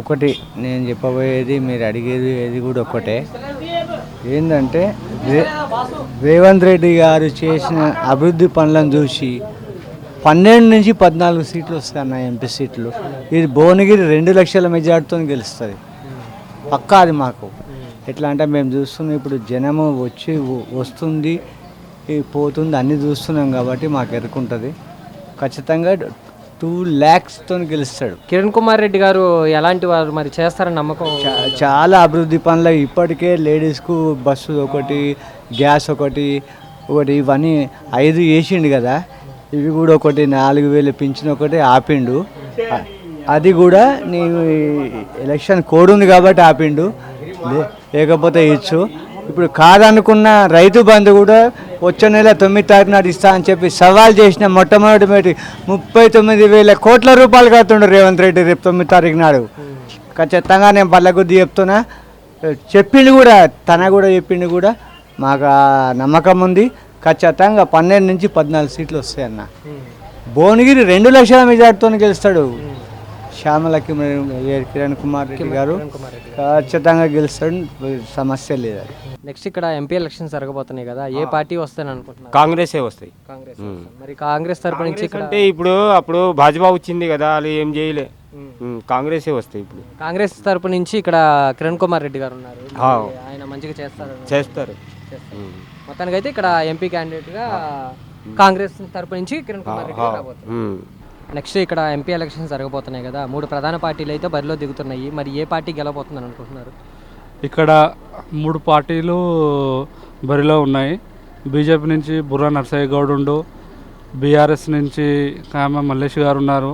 ఒకటి నేను చెప్పబోయేది మీరు అడిగేది ఏది కూడా ఒకటే ఏంటంటే రేవంత్ రెడ్డి గారు చేసిన అభివృద్ధి పనులను చూసి పన్నెండు నుంచి పద్నాలుగు సీట్లు వస్తాయి ఎంపీ సీట్లు. ఇది భువనగిరి రెండు లక్షల మెజార్టీతో గెలుస్తుంది. పక్కా అది మాకు. ఎట్లా అంటే మేము చూస్తున్నాం ఇప్పుడు జనము వచ్చి వస్తుంది ఈ పోతుంది అన్నీ చూస్తున్నాం కాబట్టి మాకు ఎరుకుంటుంది. ఖచ్చితంగా టూ ల్యాక్స్తో గెలుస్తాడు. కిరణ్ కుమార్ రెడ్డి గారు ఎలాంటి వారు మరి చేస్తారని నమ్మకం చాలా అభివృద్ధి పనులు ఇప్పటికే లేడీస్కు బస్సు ఒకటి గ్యాస్ ఒకటి ఒకటి ఇవన్నీ ఐదు వేసిండు కదా. ఇవి కూడా ఒకటి నాలుగు వేలు పింఛన్ ఒకటి ఆపిండు. అది కూడా నేను ఎలక్షన్ కోడ్ ఉంది కాబట్టి ఆపిండు. లేకపోతే ఇచ్చు. ఇప్పుడు కాదనుకున్న రైతు బంధు కూడా వచ్చే నెల తొమ్మిది తారీఖు నాడు ఇస్తా అని చెప్పి సవాల్ చేసిన మొట్టమొదటి మేటి ముప్పై తొమ్మిది వేల కోట్ల రూపాయలు కడుతుండు రేవంత్ రెడ్డి రేపు తొమ్మిది తారీఖు నాడు. ఖచ్చితంగా నేను పల్లకొద్ది చెప్తున్నా. చెప్పిండు కూడా తన కూడా చెప్పిండు కూడా మాకు నమ్మకం ఉంది. ఖచ్చితంగా పన్నెండు నుంచి పద్నాలుగు సీట్లు వస్తాయన్న. భువనగిరి రెండు లక్షల మెజార్టీతో గెలుస్తాడు. శ్యామలకి కిరణ్ కుమార్ రెడ్డి గారు ఖచ్చితంగా గెలుస్తాడు. సమస్య లేదు అది. నెక్స్ట్ ఇక్కడ ఎంపీ ఎలక్షన్స్ జరగబోతున్నాయి కదా. ఏ పార్టీ వస్తాయని అనుకుంటున్నారు? కాంగ్రెసే వస్తాయి. కాంగ్రెస్. మరి కాంగ్రెస్ తరపు నుంచి ఇక్కడ అంటే ఇప్పుడు అప్పుడు భాజపా వచ్చింది కదా వాళ్ళు ఏం చేయలే. కాంగ్రెసే వస్తాయి ఇప్పుడు. కాంగ్రెస్ తరపు నుంచి ఇక్కడ కిరణ్ కుమార్ రెడ్డి గారు ఉన్నారు. ఆయన మంచిగా చేస్తారు. చేస్తారు. చేస్తారు. ఉమ్. మొత్తానికి అయితే ఇక్కడ ఎంపీ క్యాండిడేట్గా కాంగ్రెస్ తరపు నుంచి కిరణ్ కుమార్ రెడ్డి రాబోతున్నారు. నెక్స్ట్ ఇక్కడ ఎంపీ ఎలక్షన్స్ జరగబోతున్నాయి కదా. మూడు ప్రధాన పార్టీలు అయితే బరిలో దిగుతున్నాయి. మరి ఏ పార్టీ గెలవబోతుందని అనుకుంటున్నారు? ఇక్కడ మూడు పార్టీలు బరిలో ఉన్నాయి. బీజేపీ నుంచి బుర్రా నర్సయ్య గౌడ్ ఉండు బీఆర్ఎస్ నుంచి కామ మల్లేష్ గారు ఉన్నారు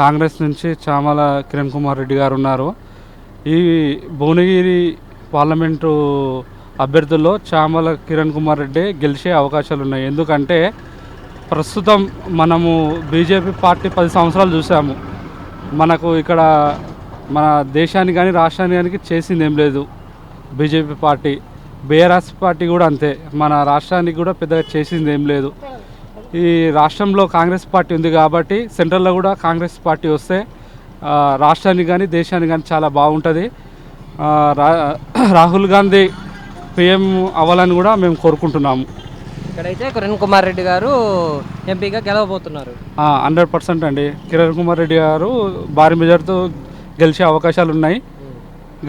కాంగ్రెస్ నుంచి చామల కిరణ్ కుమార్ రెడ్డి గారు ఉన్నారు. ఈ భువనగిరి పార్లమెంటు అభ్యర్థుల్లో చామల కిరణ్ కుమార్ రెడ్డి గెలిచే అవకాశాలు ఉన్నాయి ఎందుకంటే ప్రస్తుతం మనము బీజేపీ పార్టీ పది సంవత్సరాలు చూసాము. మనకు ఇక్కడ మన దేశానికి కానీ రాష్ట్రానికి కానీ చేసింది ఏం లేదు. బీజేపీ పార్టీ బీఆర్ఎస్ పార్టీ కూడా అంతే. మన రాష్ట్రానికి కూడా పెద్దగా చేసింది ఏం లేదు. ఈ రాష్ట్రంలో కాంగ్రెస్ పార్టీ ఉంది కాబట్టి సెంట్రల్లో కూడా కాంగ్రెస్ పార్టీ వస్తే రాష్ట్రానికి కానీ దేశానికి కానీ చాలా బాగుంటుంది. రా రాహుల్ గాంధీ పిఎం అవ్వాలని కూడా మేము కోరుకుంటున్నాము. ఇక్కడైతే కిరణ్ కుమార్ రెడ్డి గారు ఎంపీగా గెలవబోతున్నారు. హండ్రెడ్ పర్సెంట్ అండి. కిరణ్ కుమార్ రెడ్డి గారు భారీ మెజార్టీతో గెలిచే అవకాశాలు ఉన్నాయి.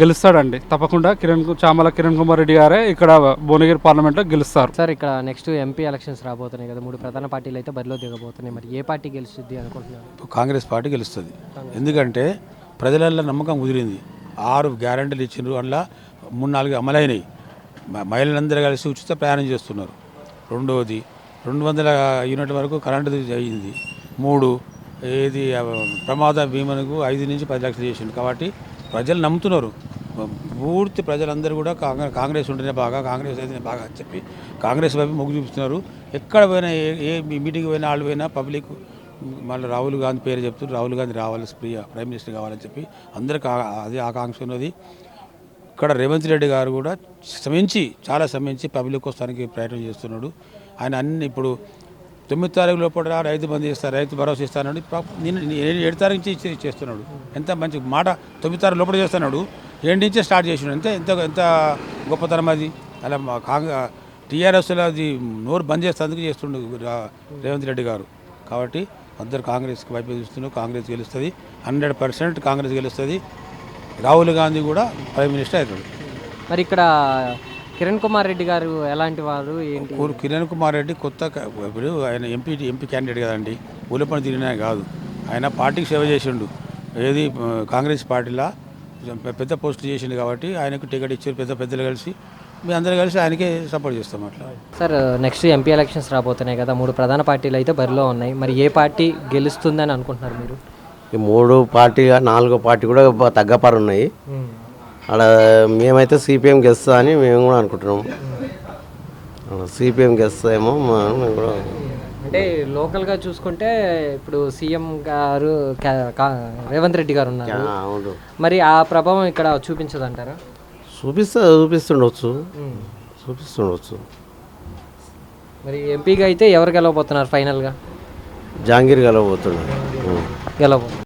గెలుస్తాడండి. తప్పకుండా కిరణ్ చామల కిరణ్ కుమార్ రెడ్డి గారే ఇక్కడ భువనగిరి పార్లమెంట్లో గెలుస్తారు. సార్ ఇక్కడ నెక్స్ట్ ఎంపీ ఎలక్షన్స్ రాబోతున్నాయి కదా. మూడు ప్రధాన పార్టీలు అయితే బరిలో దిగబోతున్నాయి. మరి ఏ పార్టీ గెలుస్తుంది అనుకుంటున్నారు? కాంగ్రెస్ పార్టీ గెలుస్తుంది. ఎందుకంటే ప్రజలలో నమ్మకం కుదిరింది. ఆరు గ్యారంటీలు ఇచ్చిండ్రు అందులో మూడు నాలుగు అమలైనవి మహిళలందరూ కలిసి ఉచిత ప్రయాణం చేస్తున్నారు. రెండవది రెండు వందల యూనిట్ వరకు కరెంటు అయ్యింది మూడు ఏది ప్రమాద బీమాకు ఐదు నుంచి పది లక్షలు చేసిండు. కాబట్టి ప్రజలు నమ్ముతున్నారు. పూర్తి ప్రజలందరూ కూడా కాంగ్రెస్ కాంగ్రెస్ ఉంటేనే బాగా కాంగ్రెస్ అయితేనే బాగా అని చెప్పి కాంగ్రెస్ వైపు మొగ్గు చూపిస్తున్నారు. ఎక్కడ పోయినా ఏ ఏ మీటింగ్ పోయినా వాళ్ళు పోయినా పబ్లిక్ మళ్ళీ రాహుల్ గాంధీ పేరు చెప్తూ రాహుల్ గాంధీ రావాలి ప్రియ ప్రైమ్ మినిస్టర్ కావాలని చెప్పి అందరికీ అదే ఆకాంక్ష ఉన్నది. ఇక్కడ రేవంత్ రెడ్డి గారు కూడా శ్రమించి చాలా శ్రమించి పబ్లిక్ కోసానికి ప్రయత్నం చేస్తున్నాడు. ఆయన అన్ని ఇప్పుడు తొమ్మిది తారీఖు లోపల రైతు బంద్ చేస్తారు రైతు భరోసా ఇస్తానని నేను ఏడు తారీఖు నుంచి చేస్తున్నాడు. ఎంత మంచి మాట తొమ్మిది తారీఖు లోపల చేస్తున్నాడు. ఏడు నుంచే స్టార్ట్ చేసినాడు ఎంత ఎంత ఎంత గొప్పతనం అది. అలా కాంగ్రెస్ టీఆర్ఎస్లో అది నోరు బంద్ చేస్తేందుకు చేస్తుండు రేవంత్ రెడ్డి గారు. కాబట్టి అందరు కాంగ్రెస్కి వైపు చూస్తున్నారు. కాంగ్రెస్ గెలుస్తుంది. హండ్రెడ్ పర్సెంట్ కాంగ్రెస్ గెలుస్తుంది. రాహుల్ గాంధీ కూడా ప్రైమ్ మినిస్టర్ అవుతాడు. మరి ఇక్కడ కిరణ్ కుమార్ రెడ్డి గారు ఎలాంటి వారు ఏంటి? ఊరు కిరణ్ కుమార్ రెడ్డి కొత్త క- ఇప్పుడు ఆయన ఎంపీ ఎంపీ క్యాండిడేట్ కదండి. ఊళ్ళో పని తిరిగినా కాదు. ఆయన పార్టీకి సేవ చేసిండు. ఏది ఆ, కాంగ్రెస్ పార్టీలో? పె- పెద్ద పోస్ట్ చేసిండు కాబట్టి ఆయనకు టికెట్ ఇచ్చారు పెద్ద పెద్దలు కలిసి. మీ అందరూ కలిసి ఆయనకే సపోర్ట్ చేస్తాం అట్లా. సార్ నెక్స్ట్ ఎంపీ ఎలక్షన్స్ రాబోతున్నాయి కదా. మూడు ప్రధాన పార్టీలు అయితే బరిలో ఉన్నాయి. మరి ఏ పార్టీ గెలుస్తుందని అనుకుంటున్నారు మీరు? ఈ మూడు పార్టీ నాలుగో పార్టీ కూడా తగ్గపారు ఉన్నాయి అక్కడ మేమైతే సిపిఎం గెలుస్తా అని మేము కూడా అనుకుంటున్నాం. సిపిఎం గెలుస్తాయేమో మా- మేము కూడా అంటే లోకల్గా చూసుకుంటే ఇప్పుడు సీఎం గారు రేవంత్ రెడ్డి గారు ఉన్నారు. మరి ఆ ప్రభావం ఇక్కడ చూపించదంటారా? చూపిస్తా చూపిస్తుండొచ్చు. చూపిస్తుండొచ్చు. మరి ఎంపీగా అయితే ఎవరు గెలవబోతున్నారు ఫైనల్గా? జాంగీర్ గెలవబోతున్నాడు. ఉం. గెలవబోతున్నారు